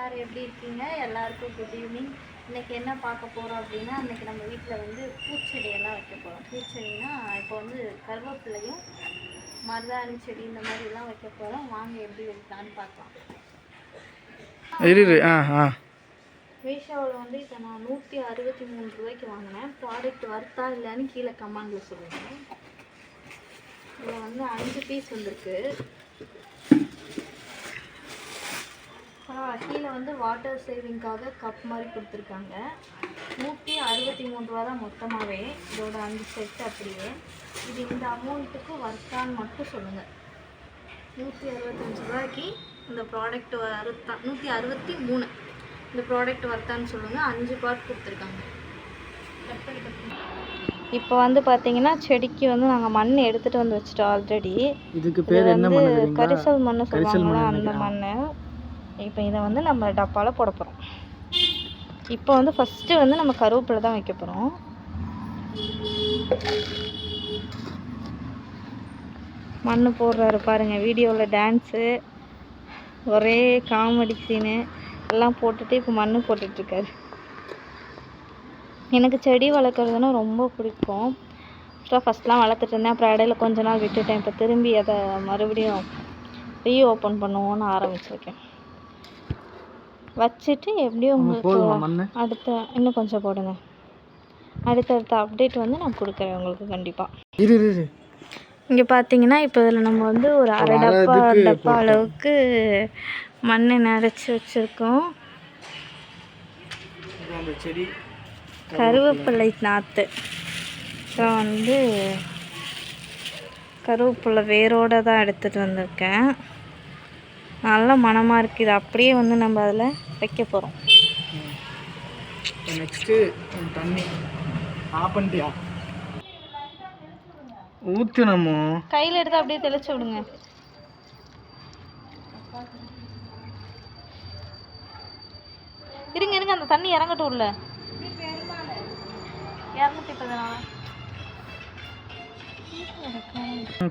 எல்லாரும் எப்படி இருக்கீங்க? எல்லாருக்கும் குட் ஈவினிங் இன்னைக்கு என்ன பார்க்க போகிறோம் அப்படின்னா இன்னைக்கு நம்ம வீட்டில் வந்து பூச்செடியெல்லாம் வைக்க போகிறோம் பூச்செடினா இப்போ வந்து கருவேப்பிலையும் மருதாணி செடி இந்த மாதிரிலாம் வைக்க போகிறோம் வாங்க எப்படி வைக்கலான்னு பார்க்கலாம். மீஷோவில் வந்து இப்போ நான் நூற்றி அறுபத்தி மூணு ரூபாய்க்கு வாங்கினேன். ப்ராடக்ட் வர்த்தா இல்லைன்னு கீழே கமெண்டில் சொல்லுங்கள் இதில் வந்து அஞ்சு பீஸ் வந்திருக்கு. கீழே வந்து வாட்டர் சேவிங்காக கப் மாதிரி கொடுத்துருக்காங்க. நூற்றி அறுபத்தி மூணு ரூபா தான் மொத்தமாகவே இதோட அஞ்சு செட் அப்படியே. இது இந்த அமௌண்ட்டுக்கு வர்த்தான்னு மட்டும் சொல்லுங்கள் நூற்றி அறுபத்தஞ்சு ரூபாய்க்கு இந்த ப்ராடக்ட் அறுபத்தா நூற்றி அறுபத்தி மூணு இந்த ப்ராடக்ட் வர்த்தான்னு சொல்லுங்கள் அஞ்சு பார்ட் கொடுத்துருக்காங்க. இப்போ வந்து பார்த்தீங்கன்னா செடிக்கு வந்து நாங்கள் மண் எடுத்துகிட்டு வந்து வச்சுட்டோம் ஆல்ரெடி இதுக்கு இது பேர் என்ன கரிசல் மண்ணு சொல்லுவாங்களா அந்த. மண் இப்போ இதை வந்து நம்ம டப்பாவில் போட போகிறோம் இப்போ வந்து ஃபஸ்ட்டு வந்து நம்ம கருவேப்பிலை தான் வைக்க போகிறோம் மண் போடுறாரு பாருங்கள் வீடியோவில் டான்ஸு ஒரே காமெடி சீனு எல்லாம் போட்டுட்டு இப்போ மண் போட்டுட்ருக்காரு எனக்கு செடி வளர்க்குறதுன்னா ரொம்ப பிடிக்கும். ஆக்சுவலாக ஃபஸ்ட்லாம் வளர்த்துட்டு இருந்தேன் அப்புறம் இடையில கொஞ்ச நாள் விட்டுட்டேன். இப்போ திரும்பி அதை மறுபடியும் ரீ ஓப்பன் பண்ணுவோன்னு ஆரம்பிச்சிருக்கேன். வச்சுட்டு எப்படியும் உங்களுக்கு அடுத்த இன்னும் கொஞ்சம் போடுங்க. அடுத்தடுத்த அப்டேட் வந்து நான் கொடுக்குறேன் உங்களுக்கு கண்டிப்பாக இரு இரு இங்கே பார்த்தீங்கன்னா இப்போ இதில் நம்ம வந்து ஒரு அரை டப்பா டப்பா. அளவுக்கு மண் நிறச்சி வச்சுருக்கோம். கருவேப்பிலை நாற்று அப்புறம் வந்து கருவேப்பிலை வேரோட தான் எடுத்துகிட்டு வந்திருக்கேன். நல்ல மணமாக இருக்குது இது அப்படியே வந்து நம்ம அதில் வைக்க போகிறோம் நெக்ஸ்ட்டு தண்ணி ஆஃப் பண்ணிட்டியா ஊற்றணுமோ கையில் எடுத்து அப்படியே தெளிச்சு விடுங்க. இருங்க இருங்க. அந்த தண்ணி இறங்கட்டும் உள்ள.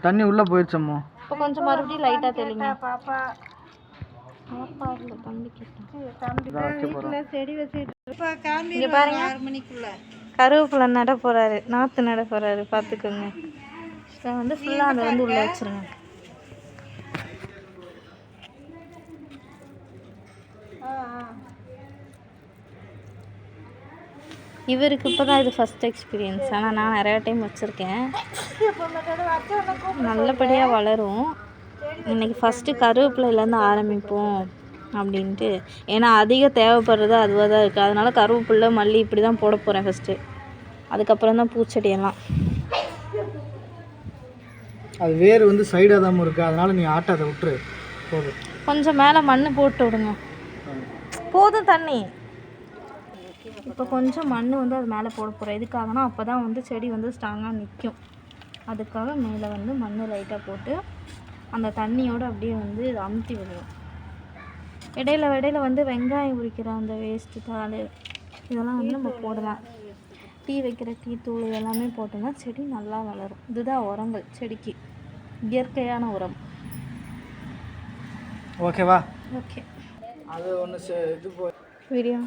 தண்ணி உள்ளே போயிடுச்சம்மோ. இப்போ கொஞ்சம் மறுபடியும் லைட்டாக தெளிங்க. பாப்பா. கருவேப்பிலை நட போறாரு. நாற்று நட போறாரு. பார்த்துக்கோங்க இதை வந்து ஃபுல்லாக அதை வந்து உள்ள வச்சிருங்க. இவருக்கு இப்போ தான் இது ஃபஸ்ட் எக்ஸ்பீரியன்ஸ் ஆனால் நான் நிறையா டைம் வச்சுருக்கேன். நல்லபடியாக வளரும். இன்னைக்கு ஃபஸ்ட்டு கருவேப்பிலையிலேருந்து ஆரம்பிப்போம் அப்படின்ட்டு. ஏன்னா அதிக தேவைப்படுறது அதுவாக தான் இருக்குது அதனால கருவேப்பிலை மல்லி இப்படி தான் போட போகிறேன் ஃபஸ்ட்டு அதுக்கப்புறம் தான் பூச்செடியெல்லாம் அது வேர் வந்து சைடாக தான் இருக்கு அதனால நீ ஆட்டாத விட்டுரு. போதும். கொஞ்சம் மேலே மண் போட்டு விடுங்க. போதும் தண்ணி. இப்போ கொஞ்சம் மண் வந்து அது மேலே போட போகிறோம் எதுக்காகனா அப்போ தான் வந்து செடி வந்து ஸ்ட்ராங்காக நிற்கும் அதுக்காக மேலே வந்து மண் லைட்டாக போட்டு அந்த தண்ணியோடு அப்படியே வந்து அமுத்தி விடுவோம் இடையில இடையில வந்து வெங்காயம் உரிக்கிற அந்த வேஸ்ட்டு தாள் இதெல்லாம் வந்து நம்ம போடலாம். டீ வைக்கிற டீ தூள் இதெல்லாமே போட்டோம்னா செடி நல்லா வளரும். இதுதான் உரங்கள் செடிக்கு. இயற்கையான உரம். ஓகேவா ஓகே அது ஒன்று இது வீடியோ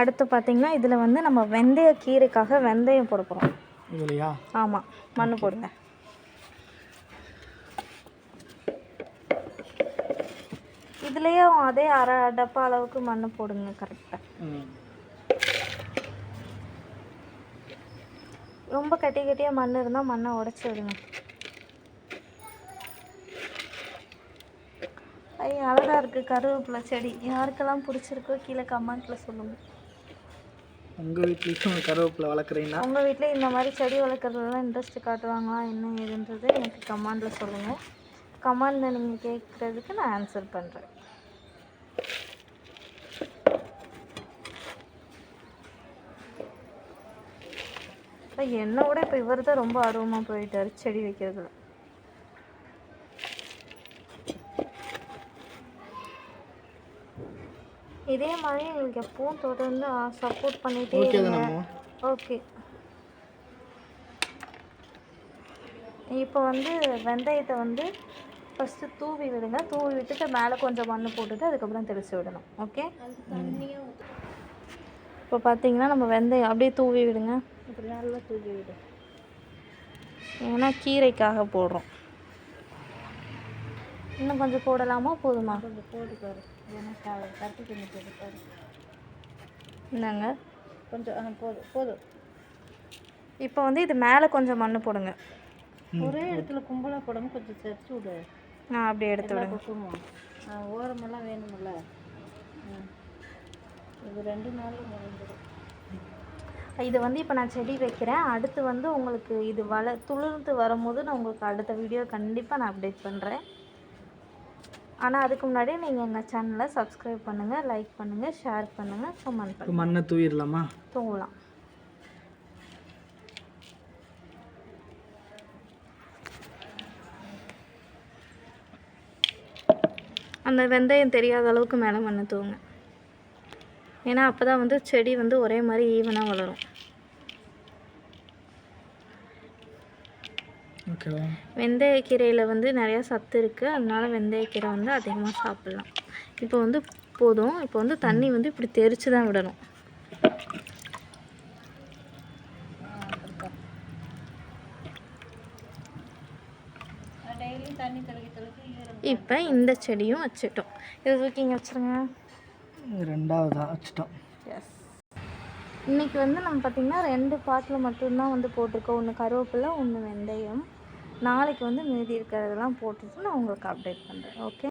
அடுத்து பார்த்தீங்கன்னா இதில் வந்து நம்ம வெந்தய கீரைக்காக வெந்தயம் போட போகிறோம் இதுலையா? ஆமாம் மண் போடுங்க. இதுலேயும் அதே அரை டப்பா அளவுக்கு மண் போடுங்க கரெக்டாக ரொம்ப கட்டி கட்டியாக மண் இருந்தால் மண்ணை உடச்சி விடுங்க. ஐய அழகாக இருக்குது கருவேப்பிலை செடி. யாருக்கெல்லாம் பிடிச்சிருக்கோ கீழே கமெண்ட்டில் சொல்லுங்கள் உங்கள் வீட்லேயும் கருவேப்பிலை வளர்க்குறீங்கன்னா உங்கள் வீட்டில் இந்த மாதிரி செடி வளர்க்குறதுலாம் இன்ட்ரெஸ்ட் காட்டுவாங்களா என்ன ஏதுன்றது எனக்கு கமெண்டில் சொல்லுங்கள் கமெண்டில் நீங்கள் கேட்குறதுக்கு நான் ஆன்சர் பண்ணுறேன் என்னை விட இப்போ இவர் தான் ரொம்ப ஆர்வமாக போயிட்டார் செடி வைக்கிறதுல. இதே மாதிரி எங்களுக்கு எப்பவும் தொடர்ந்து சப்போர்ட் பண்ணிகிட்டே ஓகே இருங்க. ஓகே இப்போ வந்து வெந்தயத்தை வந்து ஃபஸ்ட்டு தூவி விடுங்க. தூவி விட்டுட்டு மேலே கொஞ்சம் மண் போட்டுட்டு அதுக்கப்புறம் தெளித்து விடணும். ஓகே இப்போ பார்த்தீங்கன்னா நம்ம வெந்தயம் அப்படியே தூவி விடுங்க. இப்படி நல்லா தூக்கி விடு ஏன்னா கீரைக்காக போடுறோம். இன்னும் கொஞ்சம் போடலாமா? போதுமா? கொஞ்சம் போட்டு பாரு. ஏன்னா க- தட்டி கொஞ்சம் போட்டு பாரு. இந்தாங்க. கொஞ்சம் ஆ போதும் போதும் இப்போ வந்து இது மேலே கொஞ்சம் மண் போடுங்க. ஒரே இடத்துல கும்பலாக போடாமல் கொஞ்சம் சரிச்சு விடு. நான் அப்படியே எடுத்து விடுங்க. பக்கமும். ஆ, ஓரமெல்லாம் வேணுமில்ல. இது ரெண்டு நாளில் முடிஞ்சிடும். இது வந்து இப்போ நான் செடி வைக்கிறேன். அடுத்து வந்து உங்களுக்கு இது வள துளிர்ந்து வரும்போது நான் உங்களுக்கு அடுத்த வீடியோ கண்டிப்பாக நான் அப்டேட் பண்ணுறேன் ஆனால் அதுக்கு முன்னாடி நீங்கள் எங்கள் சேனலை சப்ஸ்கிரைப் பண்ணுங்கள் லைக் பண்ணுங்கள் ஷேர் பண்ணுங்கள் கமெண்ட் பண்ணுங்கள் மண்ணை தூவிடலாமா? தூங்கலாம் அந்த வெந்தயம் தெரியாத அளவுக்கு மேலே மண்ணை தூங்க ஏன்னா அப்போ தான் வந்து செடி வந்து ஒரே மாதிரி ஈவனாக வளரும். வெந்தயக்கீரையில் வந்து நிறையா சத்து இருக்குது அதனால வெந்தயக்கீரை வந்து அதிகமாக சாப்பிட்லாம். இப்போ வந்து போதும். இப்போ வந்து தண்ணி வந்து இப்படி தெரிச்சு தான் விடணும் இப்போ இந்த செடியும் வச்சுட்டோம். இதை தூக்கி இங்கே வச்சுருங்க. ரெண்டாவதாக வச்சுட்டோம். எஸ் இன்னைக்கு வந்து நம்ம பார்த்திங்கன்னா ரெண்டு பாட்டில் மட்டும்தான் வந்து போட்டிருக்கோம். ஒன்று கருவேப்பிலை ஒன்று வெந்தயம். நாளைக்கு வந்து மீதி இருக்கிறதெல்லாம் போட்டுட்டு நான் உங்களுக்கு அப்டேட் பண்ணுறேன் ஓகே